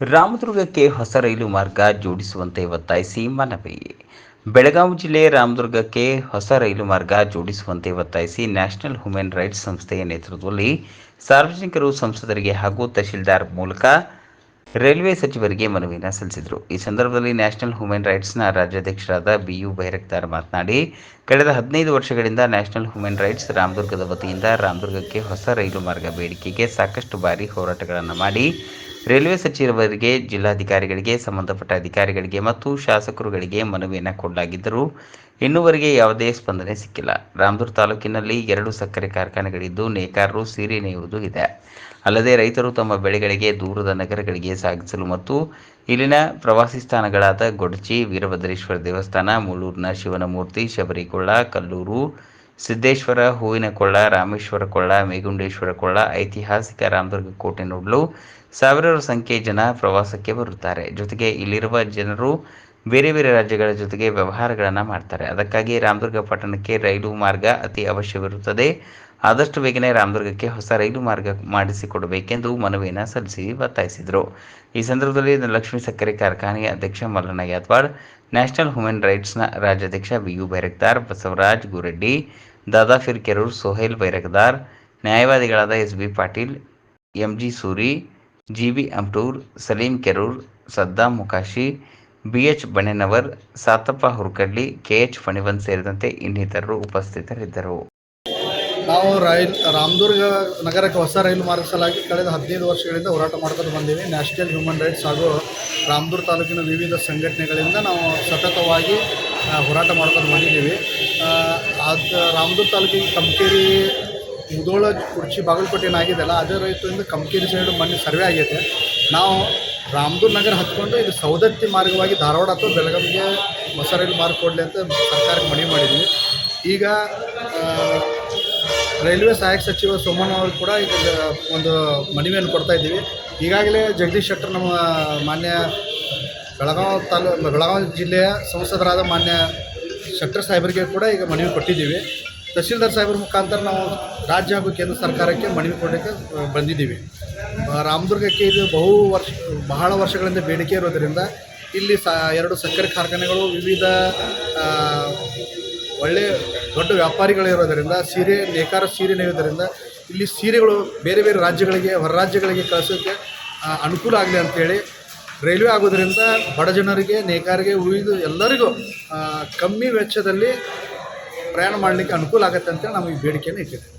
ರಾಮದುರ್ಗಕ್ಕೆ ಹೊಸ ರೈಲು ಮಾರ್ಗ ಜೋಡಿಸುವಂತೆ ಒತ್ತಾಯಿಸಿ ಮನವಿ ಬೆಳಗಾವಿ ಜಿಲ್ಲೆ ರಾಮದುರ್ಗಕ್ಕೆ ಹೊಸ ರೈಲು ಮಾರ್ಗ ಜೋಡಿಸುವಂತೆ ಒತ್ತಾಯಿಸಿ ನ್ಯಾಷನಲ್ ಹ್ಯೂಮನ್ ರೈಟ್ಸ್ ಸಂಸ್ಥೆಯ ನೇತೃತ್ವದಲ್ಲಿ ಸಾರ್ವಜನಿಕರು, ಸಂಸದರಿಗೆ ಹಾಗೂ ತಹಶೀಲ್ದಾರ್ ಮೂಲಕ ರೈಲ್ವೆ ಸಚಿವರಿಗೆ ಮನವಿಯನ್ನು ಸಲ್ಲಿಸಿದರು. ಈ ಸಂದರ್ಭದಲ್ಲಿ ನ್ಯಾಷನಲ್ ಹ್ಯೂಮನ್ ರೈಟ್ಸ್ನ ರಾಜ್ಯಾಧ್ಯಕ್ಷರಾದ ಬಿ ಯು ಬೈರಕ್ತಾರ್ ಮಾತನಾಡಿ, ಕಳೆದ ಹದಿನೈದು ವರ್ಷಗಳಿಂದ ನ್ಯಾಷನಲ್ ಹ್ಯೂಮನ್ ರೈಟ್ಸ್ ರಾಮದುರ್ಗದ ವತಿಯಿಂದ ರಾಮದುರ್ಗಕ್ಕೆ ಹೊಸ ರೈಲು ಮಾರ್ಗ ಬೇಡಿಕೆಗೆ ಸಾಕಷ್ಟು ಬಾರಿ ಹೋರಾಟಗಳನ್ನು ಮಾಡಿ ರೈಲ್ವೆ ಸಚಿವರಿಗೆ, ಜಿಲ್ಲಾಧಿಕಾರಿಗಳಿಗೆ ಸಂಬಂಧಪಟ್ಟ ಅಧಿಕಾರಿಗಳಿಗೆ ಮತ್ತು ಶಾಸಕರುಗಳಿಗೆ ಮನವಿಯನ್ನು ಕೊಡಲಾಗಿದ್ದರೂ ಇನ್ನುವರೆಗೆ ಯಾವುದೇ ಸ್ಪಂದನೆ ಸಿಕ್ಕಿಲ್ಲ. ರಾಮದುರ್ ತಾಲೂಕಿನಲ್ಲಿ ಎರಡು ಸಕ್ಕರೆ ಕಾರ್ಖಾನೆಗಳಿದ್ದು, ನೇಕಾರರು ಸೀರೆ ನೇಯುವುದು ಇದೆ. ಅಲ್ಲದೆ ರೈತರು ತಮ್ಮ ಬೆಳೆಗಳಿಗೆ ದೂರದ ನಗರಗಳಿಗೆ ಸಾಗಿಸಲು ಮತ್ತು ಇಲ್ಲಿನ ಪ್ರವಾಸಿ ಸ್ಥಾನಗಳಾದ ಗೊಡಚಿ, ವೀರಭದ್ರೇಶ್ವರ ದೇವಸ್ಥಾನ ಮುಳ್ಳೂರಿನ ಶಿವನಮೂರ್ತಿ ಶಬರಿಕೊಳ್ಳ ಕಲ್ಲೂರು ಸಿದ್ದೇಶ್ವರ ಹೂವಿನ ಕೊಳ್ಳ ರಾಮೇಶ್ವರ ಕೊಳ್ಳ ಮೇಗುಂಡೇಶ್ವರ ಕೊಳ್ಳ ಐತಿಹಾಸಿಕ ರಾಮದುರ್ಗ ಕೋಟೆ ನೋಡಲು ಸಾವಿರಾರು ಸಂಖ್ಯೆಯ ಜನ ಪ್ರವಾಸಕ್ಕೆ ಬರುತ್ತಾರೆ. ಜೊತೆಗೆ ಇಲ್ಲಿರುವ ಜನರು ಬೇರೆ ಬೇರೆ ರಾಜ್ಯಗಳ ಜೊತೆಗೆ ವ್ಯವಹಾರಗಳನ್ನು ಮಾಡ್ತಾರೆ. ಅದಕ್ಕಾಗಿ ರಾಮದುರ್ಗ ಪಟ್ಟಣಕ್ಕೆ ರೈಲು ಮಾರ್ಗ ಅತಿ ಅವಶ್ಯವಿರುತ್ತದೆ. ಆದಷ್ಟು ಬೇಗನೆ ರಾಮದುರ್ಗಕ್ಕೆ ಹೊಸ ರೈಲು ಮಾರ್ಗ ಮಾಡಿಸಿಕೊಡಬೇಕೆಂದು ಮನವಿಯನ್ನು ಸಲ್ಲಿಸಿ ಒತ್ತಾಯಿಸಿದರು. ಈ ಸಂದರ್ಭದಲ್ಲಿ ಲಕ್ಷ್ಮೀ ಸಕ್ಕರೆ ಕಾರ್ಖಾನೆಯ ಅಧ್ಯಕ್ಷ ಮಲ್ಲಣ್ಣ ಯಾತ್ವಾಡ್ ನ್ಯಾಷನಲ್ ಹ್ಯೂಮನ್ ರೈಟ್ಸ್ನ ರಾಜ್ಯಾಧ್ಯಕ್ಷ B U Bairaktar Basavaraj Gureddi Dadapir Kerur, Sohail Bairakdar ನ್ಯಾಯವಾದಿಗಳಾದ S B Patil M G Suri, G B Amtur, Salim Kerur, Saddam Mukashi, B H Banenavar, Satappa Hurkadli, K H Phanivan ಸೇರಿದಂತೆ ಇನ್ನಿತರರು ಉಪಸ್ಥಿತರಿದ್ದರು. ನಾವು ರೈಲ್, ರಾಮದುರ್ಗ ನಗರಕ್ಕೆ ಹೊಸ ರೈಲು ಮಾರ್ಗ ಸಲಾಗಿ ಕಳೆದ ಹದಿನೈದು ವರ್ಷಗಳಿಂದ ಹೋರಾಟ ಮಾಡ್ಕೊಂಡು ಬಂದೀವಿ. ನ್ಯಾಷನಲ್ ಹ್ಯೂಮನ್ ರೈಟ್ಸ್ ಹಾಗೂ ರಾಮದುರ್ ತಾಲೂಕಿನ ವಿವಿಧ ಸಂಘಟನೆಗಳಿಂದ ನಾವು ಸತತವಾಗಿ ಹೋರಾಟ ಮಾಡ್ಕೊಂಡು ಬಂದಿದ್ದೀವಿ. ಅದು ರಾಮದುರ್ಗ ತಾಲೂಕಿಗೆ ಕಮಕೇರಿ ಮುದೋಳ ಕುರ್ಚಿ ಬಾಗಲಕೋಟೆ ಏನಾಗಿದೆಯಲ್ಲ, ಅದೇ ರೈತರಿಂದ ಕಮಕೇರಿ ಸೈಡ್ ಮೊನ್ನೆ ಸರ್ವೆ ಆಗೈತೆ ನಾವು ರಾಮದುರ್ ನಗರ ಹತ್ಕೊಂಡು ಇದು ಸೌದತ್ತಿ ಮಾರ್ಗವಾಗಿ ಧಾರವಾಡ ಅಥವಾ ಬೆಳಗಾವಿಗೆ ಹೊಸ ರೈಲು ಮಾರ್ಗ ಕೊಡಲಿ ಅಂತ ಸರ್ಕಾರಕ್ಕೆ ಮನವಿ ಮಾಡಿದ್ವಿ. ಈಗ ರೈಲ್ವೆ ಸಹಾಯಕ ಸಚಿವ ಸೋಮಣ್ಣ ಅವರು ಕೂಡ ಇದು ಒಂದು ಮನವಿಯನ್ನು ಕೊಡ್ತಾ ಇದ್ದೀವಿ. ಈಗಾಗಲೇ ಜಗದೀಶ್ ಶೆಟ್ಟರ್ ನಮ್ಮ ಮಾನ್ಯ ಬೆಳಗಾವಿ ತಾಲೂ, ಬೆಳಗಾವಿ ಜಿಲ್ಲೆಯ ಸಂಸದರಾದ ಮಾನ್ಯ ಶೆಟ್ಟರ್ ಸಾಹೇಬರಿಗೆ ಕೂಡ ಈಗ ಮನವಿ ಕೊಟ್ಟಿದ್ದೀವಿ. ತಹಸೀಲ್ದಾರ್ ಸಾಹೇಬ್ರ ಮುಖಾಂತರ ನಾವು ರಾಜ್ಯ ಹಾಗೂ ಕೇಂದ್ರ ಸರ್ಕಾರಕ್ಕೆ ಮನವಿ ಕೊಡೋಕ್ಕೆ ಬಂದಿದ್ದೀವಿ. ರಾಮದುರ್ಗಕ್ಕೆ ಇದು ಬಹು ವರ್ಷ, ಬಹಳ ವರ್ಷಗಳಿಂದ ಬೇಡಿಕೆ ಇರೋದರಿಂದ ಇಲ್ಲಿ ಸ, ಎರಡು ಸಕ್ಕರೆ ಕಾರ್ಖಾನೆಗಳು, ವಿವಿಧ ಒಳ್ಳೆಯ ಒಳ್ಳೆ ದೊಡ್ಡ ವ್ಯಾಪಾರಿಗಳಿರೋದರಿಂದ ಸೀರೆ, ನೇಕಾರ ಸೀರೆ ನೇಯೋದರಿಂದ ಇಲ್ಲಿ ಸೀರೆಗಳು ಬೇರೆ ಬೇರೆ ರಾಜ್ಯಗಳಿಗೆ, ಹೊರ ರಾಜ್ಯಗಳಿಗೆ ಕಳಿಸೋಕ್ಕೆ ಅನುಕೂಲ ಆಗಲಿ ಅಂತೇಳಿ ರೈಲ್ವೆ ಆಗೋದ್ರಿಂದ ಬಡ ಜನರಿಗೆ, ನೇಕಾರಿಗೆ, ಉಳಿದು ಎಲ್ಲರಿಗೂ ಕಮ್ಮಿ ವೆಚ್ಚದಲ್ಲಿ ಪ್ರಯಾಣ ಮಾಡಲಿಕ್ಕೆ ಅನುಕೂಲ ಆಗುತ್ತೆ ಅಂತೇಳಿ ನಾವು ಬೇಡಿಕೆಯನ್ನು ಇಟ್ಟಿದ್ದೀವಿ.